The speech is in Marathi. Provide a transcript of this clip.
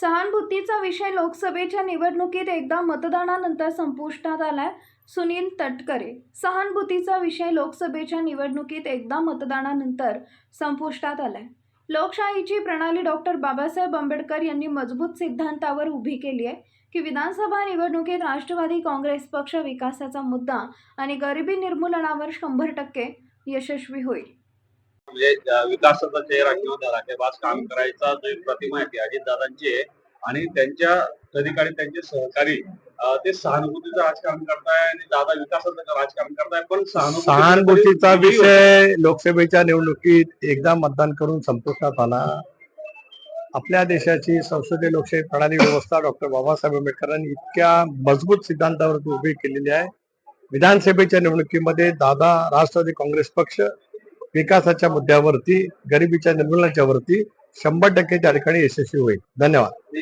सहानुभूतीचा विषय लोकसभेच्या निवडणुकीत एकदा मतदानानंतर संपुष्टात आलाय. सुनील तटकरे. सहानुभूतीचा विषय लोकसभेच्या निवडणुकीत एकदा मतदानानंतर संपुष्टात आलाय. लोकशाहीची प्रणाली डॉक्टर बाबासाहेब आंबेडकर यांनी मजबूत सिद्धांतावर उभी केली आहे की विधानसभा निवडणुकीत राष्ट्रवादी काँग्रेस पक्ष विकासाचा मुद्दा आणि गरिबी निर्मूलनावर शंभर टक्के यशस्वी होईल. म्हणजे विकासाचा चेहरा किंवा धडाकेबाज काम करायचा जो प्रतिमा आहे ती अजितदादांची आहे. आणि त्यांच्या कधी काळी त्यांचे सहकारी ते सहानुभूतीचं राजकारण करताय आणि दादा विकासाचं राजकारण करताय पण सहानुभूती सहानुभूतीचा विषय लोकसभेच्या निवडणुकीत एकदा मतदान करून संपुष्टात आला. आपल्या देशाची संसदीय लोकशाही प्रणाली व्यवस्था डॉक्टर बाबासाहेब आंबेडकरांनी इतक्या मजबूत सिद्धांतावर उभी केलेली आहे. विधानसभेच्या निवडणुकीमध्ये दादा राष्ट्रवादी काँग्रेस पक्ष विकासाच्या मुद्द्यावरती गरिबीच्या निर्मूलनाच्या वरती शंभर टक्के त्या ठिकाणी यशस्वी होईल. धन्यवाद. मी